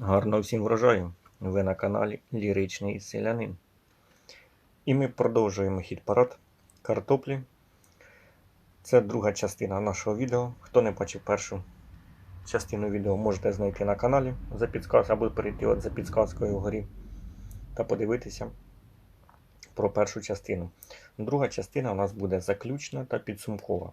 Гарного всім врожаю! Ви на каналі Ліричний Селянин. І ми продовжуємо хід парад картоплі. Це друга частина нашого відео. Хто не бачив першу частину відео, можете знайти на каналі за підсказ, або перейти от за підсказкою вгорі та подивитися про першу частину. Друга частина у нас буде заключна та підсумкова.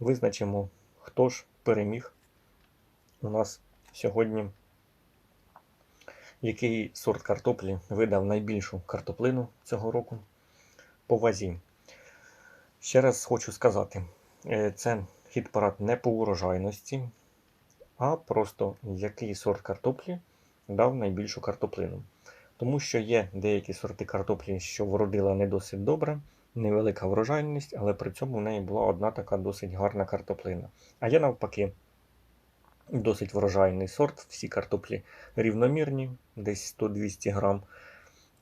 Визначимо, хто ж переміг у нас сьогодні який сорт картоплі видав найбільшу картоплину цього року по вазі. Ще раз хочу сказати, е, це хід парад не по урожайності, а просто який сорт картоплі дав найбільшу картоплину. Тому що є деякі сорти картоплі, що вродила не досить добре, невелика врожайність, але при цьому в неї була одна така досить гарна картоплина. А є навпаки досить врожайний сорт. Всі картоплі рівномірні, десь 100-200 грам,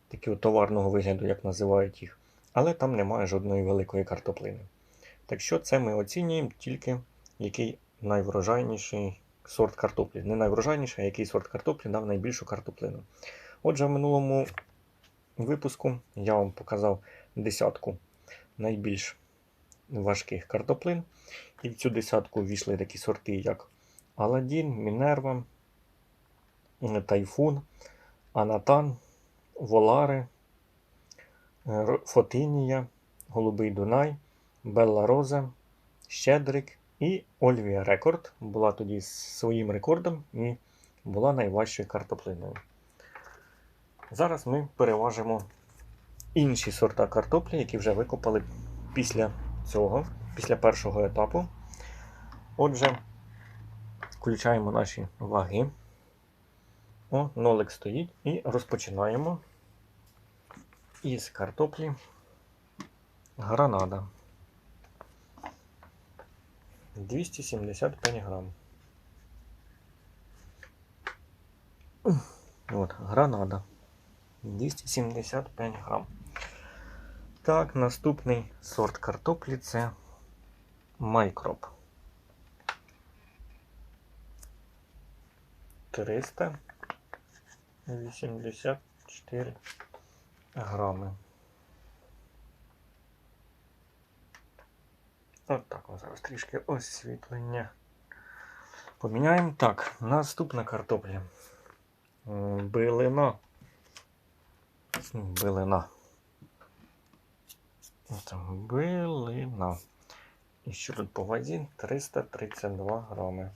такі товарного вигляду, як називають їх. Але там немає жодної великої картоплини. Так що це ми оцінюємо тільки який найврожайніший сорт картоплі. Не найврожайніший, а який сорт картоплі дав найбільшу картоплину. Отже, в минулому випуску я вам показав десятку найбільш важких картоплин. І в цю десятку ввійшли такі сорти, як Аладдін, Мінерва, Тайфун, Анатан, Волари, Фотинія, Голубий Дунай, Белла Роза, Щедрик і Ольвія Рекорд була тоді своїм рекордом і була найважчою картоплиною. Зараз ми переважимо інші сорта картоплі, які вже викопали після цього, після першого етапу. Отже, включаємо наші ваги. О, нолик стоїть і розпочинаємо із картоплі гранада. 275 грам. От, гранада. 275 грам. Так, наступний сорт картоплі це майкроп. 384 грами. От так, зараз трішки освітлення. Поміняємо. Так, наступна картопля. Билина. Билина. Билина. І що тут по вазі? 332 грами.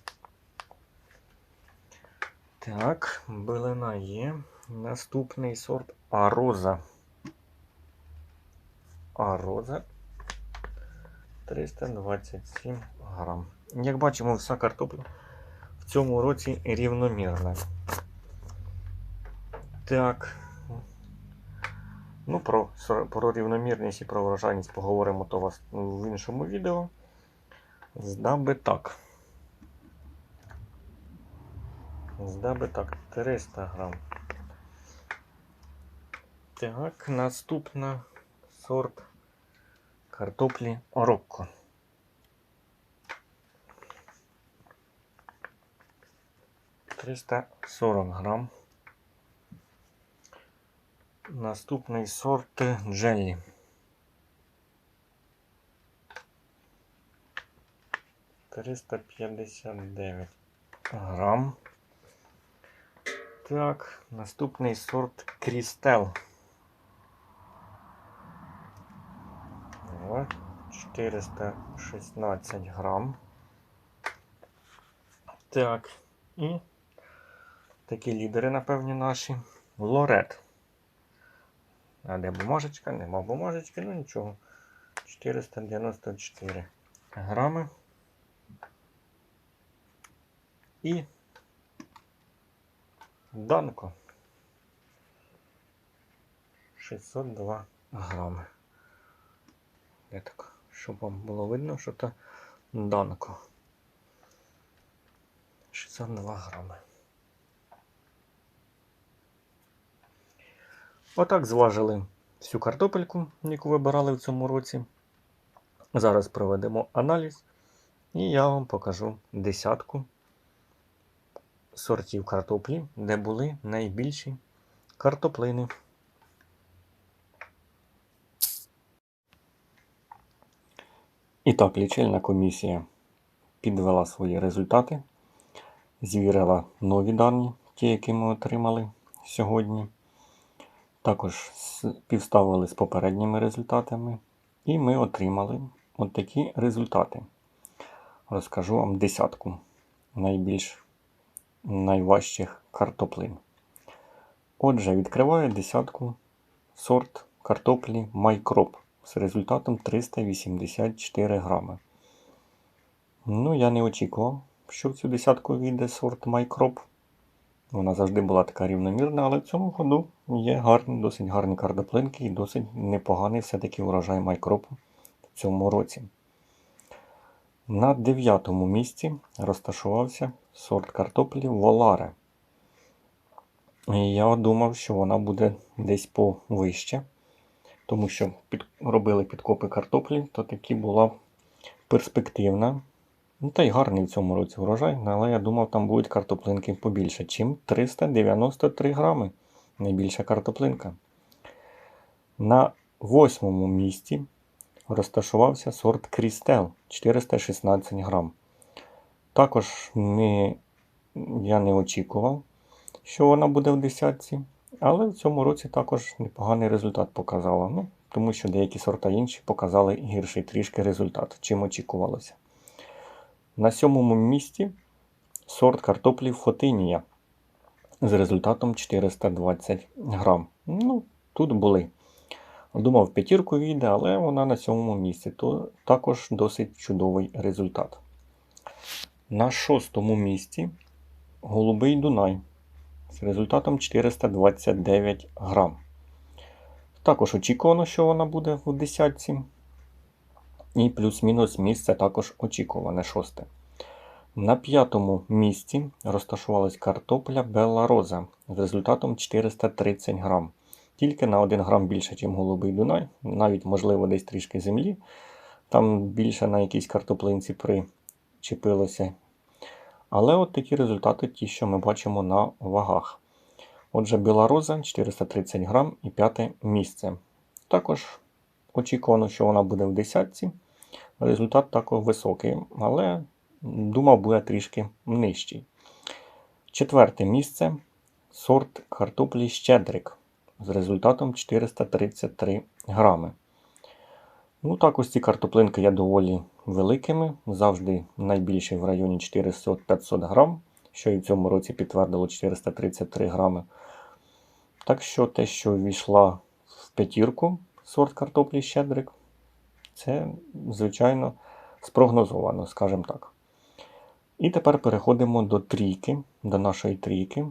Так, билина є. Наступний сорт Ароза. Ароза 327 грам. Як бачимо, вся картопля в цьому році рівномірна. Так. Ну, про, про рівномірність і про врожайність поговоримо то в іншому відео. Здав би так. Здав так, 300 грам. Так, наступна сорт картоплі Орокко. Триста сорок грам. Наступний сорт Джеллі. Триста п'ятдесят дев'ять грам. Так, наступний сорт Крістел. О, 416 грам. Так, і такі лідери, напевні, наші. Лорет. А де бумажечка? Нема бумажечки, ну нічого. 494 грами. І Данко. 602 грами. Я так, щоб вам було видно, що це Данко. 602 грами. Отак зважили всю картопельку, яку вибирали в цьому році. Зараз проведемо аналіз, і я вам покажу десятку сортів картоплі, де були найбільші картоплини. І так, лічильна комісія підвела свої результати, звірила нові дані, ті, які ми отримали сьогодні. Також співставили з попередніми результатами. І ми отримали от такі результати. Розкажу вам десятку найбільш найважчих картоплин. Отже, відкриваю десятку сорт картоплі Майкроп з результатом 384 грами. Ну, я не очікував, що в цю десятку війде сорт Майкроп. Вона завжди була така рівномірна, але в цьому году є гарні, досить гарні картоплинки і досить непоганий все-таки урожай майкропу в цьому році. На дев'ятому місці розташувався сорт картоплі Воларе. І я думав, що вона буде десь повище, тому що під, робили підкопи картоплі, то таки була перспективна. Ну, та й гарний в цьому році врожай, але я думав, там будуть картоплинки побільше, чим 393 грами. Найбільша картоплинка. На восьмому місці розташувався сорт Крістел 416 грам. Також не, я не очікував, що вона буде в десятці, але в цьому році також непоганий результат показала. Ну, Тому що деякі сорта інші показали гірший трішки результат, чим очікувалося. На сьомому місці сорт картоплі Фотинія з результатом 420 грам. Ну, Тут були. Думав, п'ятірку війде, але вона на сьомому місці. То також досить чудовий результат. На шостому місці голубий Дунай з результатом 429 грам. Також очікувано, що вона буде в десятці. І плюс-мінус місце також очікуване шосте. На п'ятому місці розташувалась картопля Белла Роза з результатом 430 грам. Тільки на 1 грам більше, ніж голубий Дунай, навіть, можливо, десь трішки землі. Там більше на якійсь картоплинці причепилося. Але от такі результати, ті, що ми бачимо на вагах. Отже, Білороза 430 грам і п'яте місце. Також очікувано, що вона буде в десятці. Результат також високий, але думав, буде трішки нижчий. Четверте місце сорт картоплі Щедрик з результатом 433 грами. Ну, так, ось ці картоплинки є доволі великими, завжди найбільші в районі 400-500 грам, що і в цьому році підтвердило 433 грами. Так що те, що ввійшла в п'ятірку сорт картоплі Щедрик, це, звичайно, спрогнозовано, скажімо так. І тепер переходимо до трійки, до нашої трійки.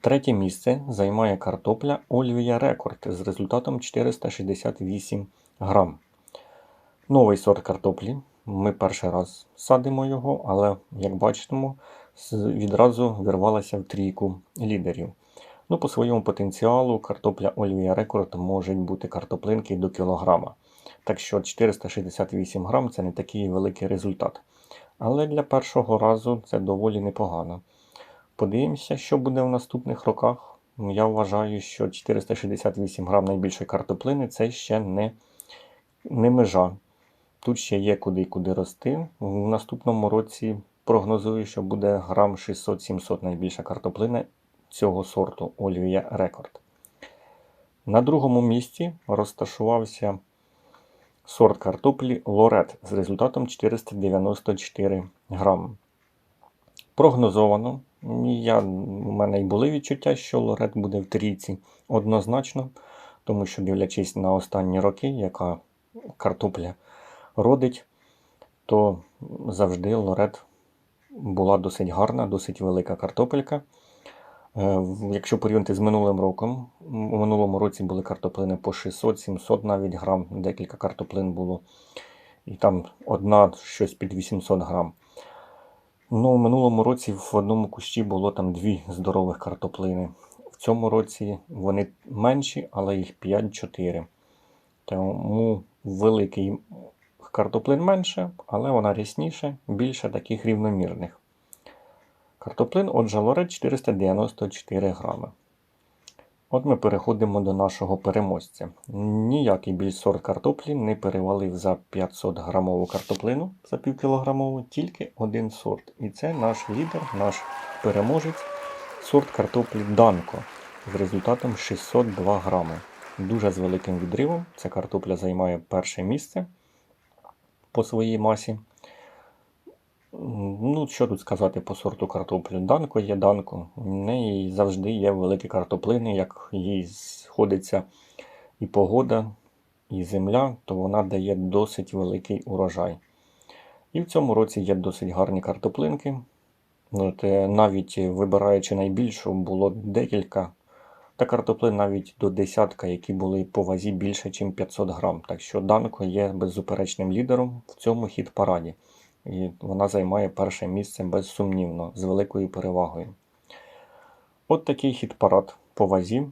Третє місце займає картопля Ольвія Рекорд з результатом 468 грам. Новий сорт картоплі. Ми перший раз садимо його, але, як бачимо, відразу вирвалася в трійку лідерів. Ну, По своєму потенціалу картопля Ольвія Рекорд може бути картоплинки до кілограма. Так що 468 грам це не такий великий результат. Але для першого разу це доволі непогано. Подивимося, що буде в наступних роках. Я вважаю, що 468 грам найбільшої картоплини це ще не не межа. Тут ще є куди куди рости. В наступному році прогнозую, що буде грам 600-700 найбільша картоплина цього сорту Ольвія Рекорд. На другому місці розташувався сорт картоплі Лорет з результатом 494 грам. Прогнозовано. Я, У мене й були відчуття, що Лорет буде в трійці однозначно, тому що, дивлячись на останні роки, яка картопля родить, то завжди Лорет була досить гарна, досить велика картопелька. Е, якщо порівняти з минулим роком, у минулому році були картоплини по 600-700 навіть грам, декілька картоплин було. І там одна щось під 800 грам. Ну, У минулому році в одному кущі було там дві здорових картоплини. В цьому році вони менші, але їх 5-4. Тому великий картоплин менше, але вона рісніше, більше таких рівномірних. Картоплин от жалоре 494 грами. От ми переходимо до нашого переможця. Ніякий більш сорт картоплі не перевалив за 500 грамову картоплину за півкілограмову, тільки один сорт. І це наш лідер, наш переможець, сорт картоплі Данко з результатом 602 грами. Дуже з великим відривом. Ця картопля займає перше місце по своїй масі. Ну, що тут сказати по сорту картоплі? Данко є данко. В неї завжди є великі картоплини, як їй сходиться і погода, і земля, то вона дає досить великий урожай. І в цьому році є досить гарні картоплинки. От, е, навіть вибираючи найбільшу, було декілька. Та картоплин навіть до десятка, які були по вазі більше, ніж 500 грам. Так що Данко є беззаперечним лідером в цьому хіт-параді. І вона займає перше місце безсумнівно, з великою перевагою. От такий хіт-парад по вазі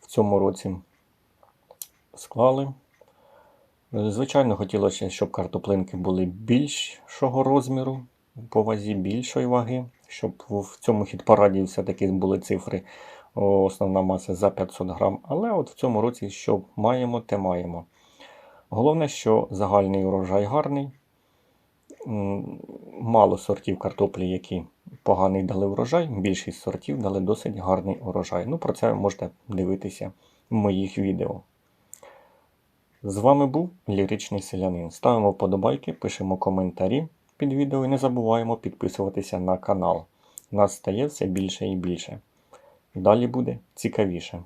в цьому році склали. Звичайно, хотілося, щоб картоплинки були більшого розміру, по вазі більшої ваги, щоб в цьому хіт-параді все-таки були цифри, основна маса за 500 грам. Але от в цьому році, що маємо, те маємо. Головне, що загальний урожай гарний. Мало сортів картоплі, які поганий дали урожай, більшість сортів дали досить гарний урожай. Ну, про це можете дивитися в моїх відео. З вами був Ліричний Селянин. Ставимо вподобайки, пишемо коментарі під відео і не забуваємо підписуватися на канал. Нас стає все більше і більше. Далі буде цікавіше.